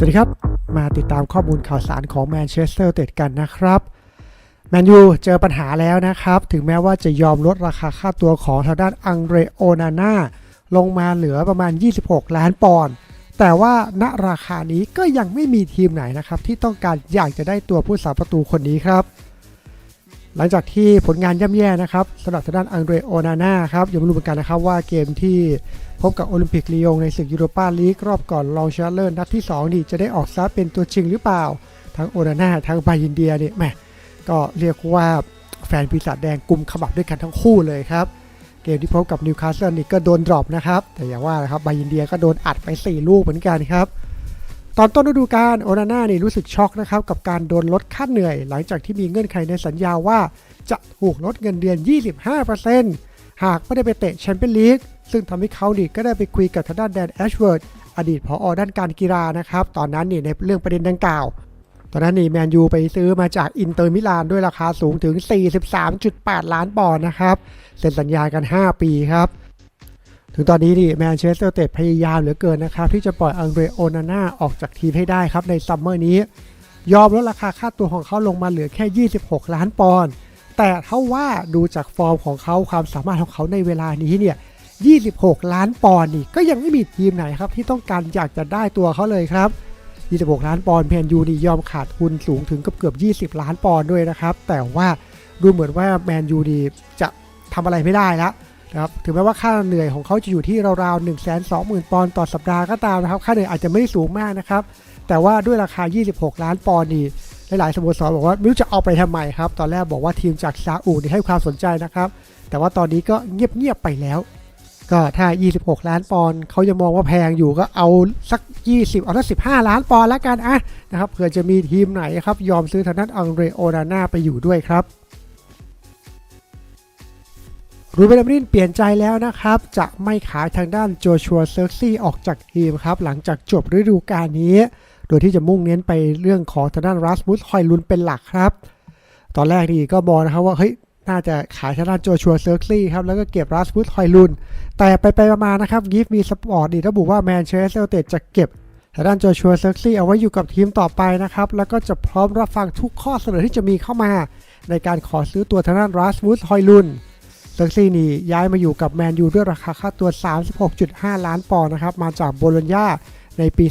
สวัสดีครับ มาติดตามข้อมูลข่าวสารของแมนเชสเตอร์เตดกันนะครับแมนยูเจอปัญหาแล้วนะครับ ถึงแม้ว่าจะยอมลดราคาค่าตัวของทางด้านอังเดรโอนาน่าลงมาเหลือประมาณ 26 ล้านปอนด์แต่ว่าณราคานี้ก็ยังไม่มีทีมไหนนะครับ ที่ต้องการอยากจะได้ตัวผู้สาประตูคนนี้ครับ หลังจากที่ผลงานย่ำแย่นะครับสำหรับทางด้านอังเดรโอนาน่าครับอยังไม่รู้เหมือนกันนะครับว่าเกมที่พบกับโอลิมปิกลียงในศึกยูโรปาลีกรอบก่อนรองชนะเลิศนัดที่2นี่จะได้ออกซะเป็นตัวจริงหรือเปล่า ทั้งโอนาน่าทั้งบายินเดียเนี่ยแหมก็เรียกว่าแฟนปีศาจแดงกลุ่มขมับด้วยกันทั้งคู่เลยครับ เกมที่พบกับนิวคาสเซิลนี่ก็โดนดรอปนะครับ แต่อย่าว่านะครับบายินเดียก็โดนอัดไป 4 ลูกเหมือนกันครับ ตอนต้นฤดูกาลโอนาน่านี่รู้สึกช็อกนะครับกับการโดนลดค่าเหนื่อย หลังจากที่มีเงื่อนไขในสัญญาว่าจะถูกลดเงินเดือน 25%หากไม่ได้ไปเตะแชมเปี้ยนลีกซึ่งทำให้เขาดิก็ได้ไปคุยกับทางด้านแดนแอชเวิร์ดอดีตผออด้านการกีฬานะครับ ตอนนั้นนี่ในเรื่องประเด็นดังกล่าว ตอนนั้นนี่แมนยูไปซื้อมาจากอินเตอร์มิลานด้วยราคาสูงถึง 43.8 ล้านปอนด์นะครับ เซ็นสัญญากัน 5 ปีครับ ถึงตอนนี้นี่แมนเชสเตอร์เตดพยายามเหลือเกินนะครับ ที่จะปล่อยอังเดรโอนาน่าออกจากทีมให้ได้ครับในซัมเมอร์นี้ ยอมลดราคาค่าตัวของเขาลงมาเหลือแค่ 26 ล้านปอนด์แต่เท่าว่าดูจากฟอร์มของเขาความสามารถของเขาในเวลานี้เนี่ย 26 ล้านปอนด์นี่ก็ยังไม่มีทีมไหนครับ ที่ต้องการอยากจะได้ตัวเขาเลยครับ 26 ล้านปอนด์เพนยูนี่ยอมขาดทุนสูงถึงเกือบเกือบ 20 ล้านปอนด์ด้วยนะครับ แต่ว่าดูเหมือนว่าแมนยูนี่จะทำอะไรไม่ได้แล้ว นะครับถึงแม้ว่าค่าเหนื่อยของเขาจะอยู่ที่ราวๆ1 2 0 0 0 0 ปอนด์ต่อสัปดาห์ก็ตามนะครับ ค่าเหนื่อยอาจจะไม่สูงมากนะครับ แต่ว่าด้วยราคา 26 ล้านปอนด์นี่หลายๆสโมสรบอกว่าไม่รู้จะเอาไปทำไมครับ ตอนแรกบอกว่าทีมจากซาอุนี่ให้ความสนใจนะครับ แต่ว่าตอนนี้ก็เงียบๆไปแล้ว ก็ถ้า 26 ล้านปอนด์เขายังมองว่าแพงอยู่ก็เอาสัก 20 เอาสัก 15 ล้านปอนด์แล้วกันอะนะครับเผื่อจะมีทีมไหนครับยอมซื้อทางด้านอังเรโอนาน่าไปอยู่ด้วยครับ รูเบนอมรินเปลี่ยนใจแล้วนะครับ จะไม่ขายทางด้านโจชัวเซิร์ซี่ออกจากทีมครับ หลังจากจบฤดูกาลนี้ โดยที่จะมุ่งเน้นไปเรื่องของทางด้านรัสมุสฮอยลุนเป็นหลักครับ ตอนแรกนี่ก็มองนะครับว่าเฮ้ยน่าจะขายทางด้านโจชัวเซิร์ซี่ครับ แล้วก็เก็บรัสมุสฮอยลุน แต่ไปไปๆมาๆนะครับกิฟมีสปอร์ตดีระบุว่าแมนเชสเตอร์เตจะเก็บทางด้านโจชัวเซิร์ซี่เอาไว้อยู่กับทีมต่อไปนะครับ แล้วก็จะพร้อมรับฟังทุกข้อเสนอที่จะมีเข้ามา ในการขอซื้อตัวทางด้านรัสมุสฮอยลุน เซอร์ซี่นี่ย้ายมาอยู่กับแมนยูด้วยราคาค่าตัว 36.5 ล้านปอนด์นะครับ มาจากโบโลญญาในปี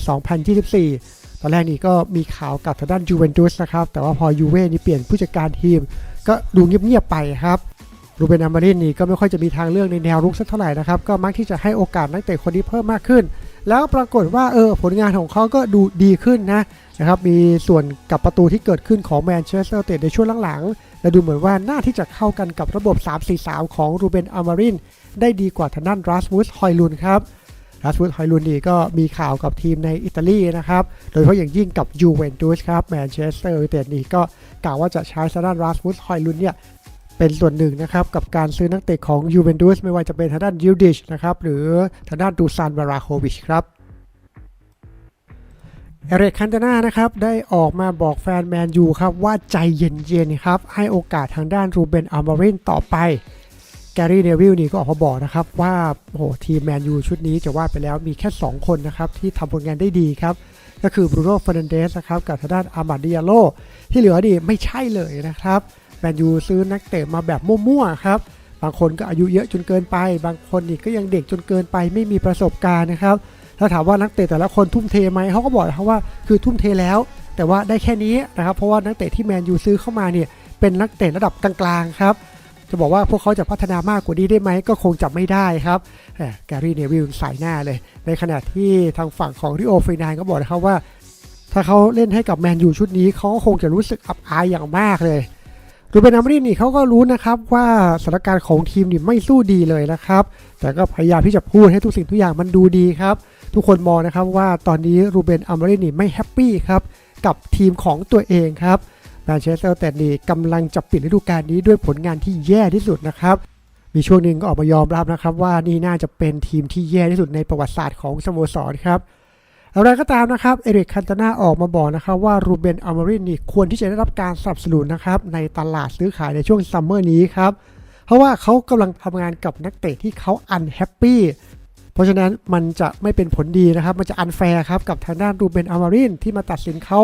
2024 ตอนแรกนี่ก็มีข่าวกับทางด้านยูเวนตุสนะครับ แต่ว่าพอยูเว่นี่เปลี่ยนผู้จัดการทีม ก็ดูเงียบๆไปครับรูเบนอามารินนี่ก็ไม่ค่อยจะมีทางเลือกในแนวรุกสักเท่าไหร่นะครับ ก็มักที่จะให้โอกาสนักเตะคนนี้เพิ่มมากขึ้น แล้วปรากฏว่าเออผลงานของเขาก็ดูดีขึ้นนะนะครับ มีส่วนกับประตูที่เกิดขึ้นของแมนเชสเตอร์เตในช่วงหลังๆ และดูเหมือนว่าน่าที่จะเข้ากันกับระบบ 3-4-3 ของรูเบนอามารินได้ดีกว่าทางด้านรัสมุสฮอยลุนครับรัสมุสฮอยลุนนี่ก็มีข่าวกับทีมในอิตาลีนะครับ โดยเฉพาะอย่างยิ่งกับยูเวนตุสครับแมนเชสเตอร์ยูไนเต็ดนี่ก็กล่าวว่าจะใช้ทางด้านรัสมุสฮอยลุนเนี่ยเป็นส่วนหนึ่งนะครับกับการซื้อนักเตะของยูเวนตุสไม่ว่าจะเป็นทางด้านยูดิชนะครับหรือทางด้านดูซานบาราโควิชครับ เอเรกคันตน่านะครับได้ออกมาบอกแฟนแมนยูครับว่าใจเย็นๆครับให้โอกาสทางด้านรูเบนอัลมารินต่อไปแกรี่เนวิลนี่ก็ออกมาบอกนะครับว่าโอ้โหทีมแมนยูชุดนี้จะว่าไปแล้วมีแค่ 2 คนนะครับที่ทำผลงานได้ดีครับก็คือบรูโน่ฟ e ร์นันเดสนะครับกับทางด้านอามาดิอาโลที่เหลือนี่ไม่ใช่เลยนะครับแมนยูซื้อนักเตะมาแบบมั่วๆครับบางคนก็อายุเยอะจนเกินไป บางคนนี่ก็ยังเด็กจนเกินไปไม่มีประสบการณ์นะครับ ถ้าถามว่านักเตะแต่ละคนทุ่มเทไหมเขาก็บอกนะครับว่าคือทุ่มเทแล้ว แต่ว่าได้แค่นี้นะครับเพราะว่านักเตะที่แมนยูซื้อเข้ามาเนี่ยเป็นนักเตะระดับกลางๆครับจะบอกว่าพวกเขาจะพัฒนามากกว่านี้ได้ไหมก็คงจะไม่ได้ครับแกรี่เนวิลใส่หน้าเลย ในขณะที่ทางฝั่งของริโอฟรนานก็บอกนะครับว่า ถ้าเขาเล่นให้กับแมนยูชุดนี้เขาก็คงจะรู้สึกอับอายอย่างมากเลย รูเบนอามรินนี่เขาก็รู้นะครับว่าสถานการณ์ของทีมนี่ไม่สู้ดีเลยนะครับ แต่ก็พยายามที่จะพูดให้ทุกสิ่งทุกอย่างมันดูดีครับ ทุกคนมองนะครับว่าตอนนี้รูเบนอามรินนี่ไม่แฮปปี้ครับกับทีมของตัวเองครับแมนเชสเตอร์แต่นี่กำลังจะปิดฤดูกาลนี้ด้วยผลงานที่แย่ที่สุดนะครับ มีช่วงหนึ่งก็ออกมายอมรับนะครับว่านี่น่าจะเป็นทีมที่แย่ที่สุดในประวัติศาสตร์ของสโมสรครับ อะไรก็ตามนะครับ เอริกคันตนาออกมาบอกนะครับว่ารูเบนอามารินนี่ควรที่จะได้รับการสนับสนุนนะครับในตลาดซื้อขายในช่วงซัมเมอร์นี้ครับเพราะว่าเขากำลังทำงานกับนักเตะที่เขาอันแฮปปี้เพราะฉะนั้นมันจะไม่เป็นผลดีนะครับ มันจะอันแฟร์ครับกับทางด้านรูเบนอามารินที่มาตัดสินเขา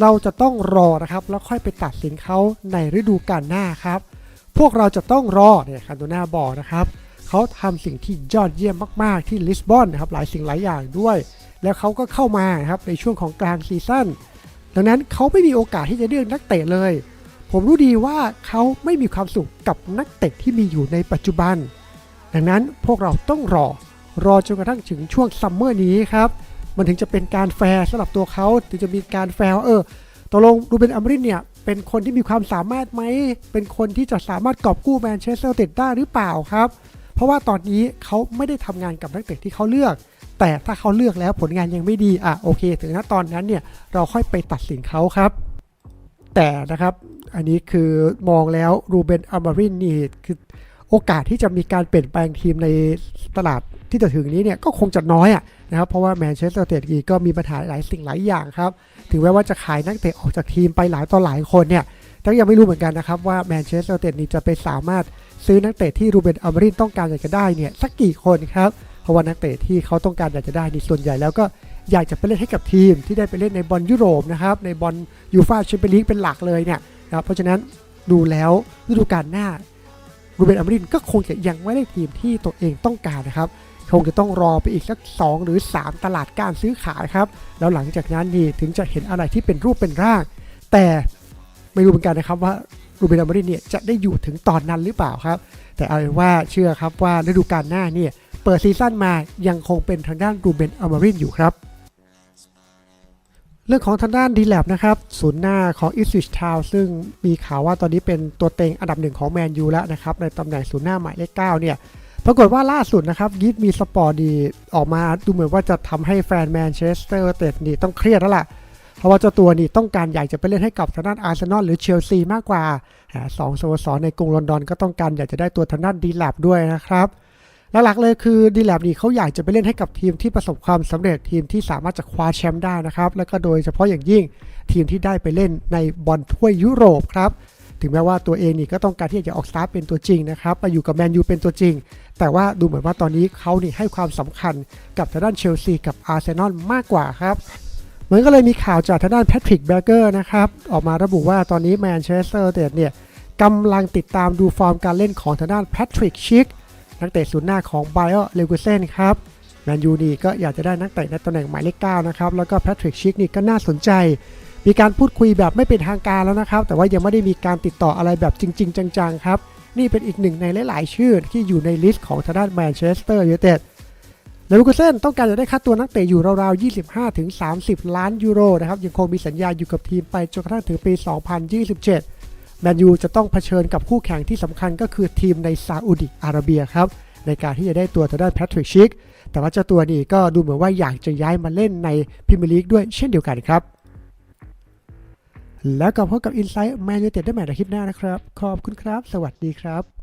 เราจะต้องรอนะครับแล้วค่อยไปตัดสินเขาในฤดูกาลหน้าครับ พวกเราจะต้องรอเนี่ยคันโตนาบอกนะครับเขาทำสิ่งที่ยอดเยี่ยมมาก ๆที่ลิสบอนนะครับหลายสิ่งหลายอย่างด้วย แล้วเขาก็เข้ามาครับในช่วงของกลางซีซั่นดังนั้นเขาไม่มีโอกาสที่จะเลือกนักเตะเลย ผมรู้ดีว่าเขาไม่มีความสุขกับนักเตะที่มีอยู่ในปัจจุบัน ดังนั้นพวกเราต้องรอรอจนกระทั่งถึงช่วงซัมเมอร์นี้ครับมันถึงจะเป็นการแฟร์สำหรับตัวเขาถึงจะมีการแฟร์ว่าเออตกลงรูเบนอัมรินเนี่ยเป็นคนที่มีความสามารถไหม เป็นคนที่จะสามารถกอบกู้แมนเชสเตอร์ติดได้หรือเปล่าครับ เพราะว่าตอนนี้เขาไม่ได้ทำงานกับนักเตะที่เขาเลือก แต่ถ้าเขาเลือกแล้วผลงานยังไม่ดีอะโอเค ถึงณตอนนั้นเนี่ยเราค่อยไปตัดสินเขาครับ แต่นะครับอันนี้คือมองแล้วรูเบนอัมรินนี่คือโอกาสที่จะมีการเปลี่ยนแปลงทีมในตลาดที่จะถึงนี้เนี่ยก็คงจะน้อยอะนะครับเพราะว่าแมนเชสเตอร์เตดก็มีปัญหาหลายสิ่งหลายอย่างครับ ถึงแม้ว่าจะขายนักเตะออกจากทีมไปหลายต่อหลายคนเนี่ยแต่ยังไม่รู้เหมือนกันนะครับว่าแมนเชสเตอร์เตดนี้จะไปสามารถซื้อนักเตะที่รูเบนอัมรินต้องการอยากจะได้เนี่ยสักกี่คนครับเราะว่านักเตะที่เขาต้องการอยากจะได้นี่ส่วนใหญ่แล้วก็อยากจะไปเล่นให้กับทีมที่ได้ไปเล่นในบอลยุโรปนะครับในบอลยูฟ่าแชมเปี้ยนลีกเป็นหลักเลยเนี่ยนะครับเพราะฉะนั้นดูแล้วฤดูกาลหน้ารูเบนอัมรินก็คงจะยังไม่ได้ทีมที่ตัวเองต้องการนะครับคงจะต้องรอไปอีกสัก 2 หรือ 3 ตลาดการซื้อขายครับ แล้วหลังจากนั้นนี่ถึงจะเห็นอะไรที่เป็นรูปเป็นร่าง แต่ไม่รู้เหมือนกันนะครับว่ารูเบนอัมรินเนี่ยจะได้อยู่ถึงตอนนั้นหรือเปล่าครับ แต่เอาเป็นว่าเชื่อครับว่าฤดูกาลหน้าเนี่ย ปิดซีซั่นมายังคงเป็นทางด้านรูเบนอมรินอยู่ครับ เรื่องของทางด้านดีแลบนะครับศูนย์หน้าของอิสวิชทาวซึ่งมีข่าวว่าตอนนี้เป็นตัวเต็งอันดับหนึ่งของแมนยูแล้วนะครับ ในตำแหน่งศูนย์หน้าหมายเลขเก้าเนี่ยปรากฏว่าล่าสุดนะครับยิปมีสปอร์ดีออกมาดูเหมือนว่าจะทำให้แฟนแมนเชสเตอร์เตดนี่ต้องเครียดแล้วล่ะ เพราะว่าเจ้าตัวนี่ต้องการอยากจะไปเล่นให้กับทางด้านอาร์เซนอลหรือเชลซีมากกว่าสองสโมสรในกรุงลอนดอนก็ต้องการอยากจะได้ตัวทางด้านดีแลบด้วยนะครับ หลักเลยคือดีแลบนี่เขาอยากจะไปเล่นให้กับทีมที่ประสบความสำเร็จทีมที่สามารถจะคว้าแชมป์ได้นะครับ แล้วก็โดยเฉพาะอย่างยิ่งทีมที่ได้ไปเล่นในบอลถ้วยยุโรปครับถึงแม้ว่าตัวเองนี่ก็ต้องการที่จะออกสตาร์เป็นตัวจริงนะครับมาอยู่กับแมนยูเป็นตัวจริง แต่ว่าดูเหมือนว่าตอนนี้เขานี่ให้ความสำคัญกับทางด้านเชลซีกับอาร์เซนอลมากกว่าครับเหมือนก็เลยมีข่าวจากทางด้านแพทริกแบเกอร์นะครับออกมาระบุว่าตอนนี้แมนเชสเตอร์เตดเนี่ยกำลังติดตามดูฟอร์มการเล่นของทางด้านแพทริกชิก นักเตะศูนย์หน้าของไบเออร์เลกูเซนครับแมนยูนี่ก็อยากจะได้นักเตะในตำแหน่งหมายเลข9นะครับแล้วก็แพทริกชิกนี่ก็น่าสนใจ มีการพูดคุยแบบไม่เป็นทางการแล้วนะครับ แต่ว่ายังไม่ได้มีการติดต่ออะไรแบบจริง ๆ จังๆครับนี่เป็นอีกหนึ่งในหลาย ๆ ชื่อที่อยู่ในลิสต์ของทางด้านแมนเชสเตอร์ยูไนเต็ดเลวูกเซนต้องการจะได้ค่าตัวนักเตะอยู่ราวๆ25-30 ล้านยูโรนะครับยังคงมีสัญญาอยู่กับทีมไปจนกระทั่งถึงปี 2027 แมนยูจะต้องเผชิญกับคู่แข่งที่สำคัญก็คือทีมในซาอุดิอาระเบียครับในการที่จะได้ตัวทางด้านแพทริกชิก แต่ว่าเจ้าตัวนี้ก็ดูเหมือนว่าอยากจะย้ายมาเล่นในพรีเมียร์ลีกด้วยเช่นเดียวกันครับ แล้วก็พบกับอินไซต์แมนยูเต็ดได้ใหม่ในคลิปหน้านะครับ ขอบคุณครับ สวัสดีครับ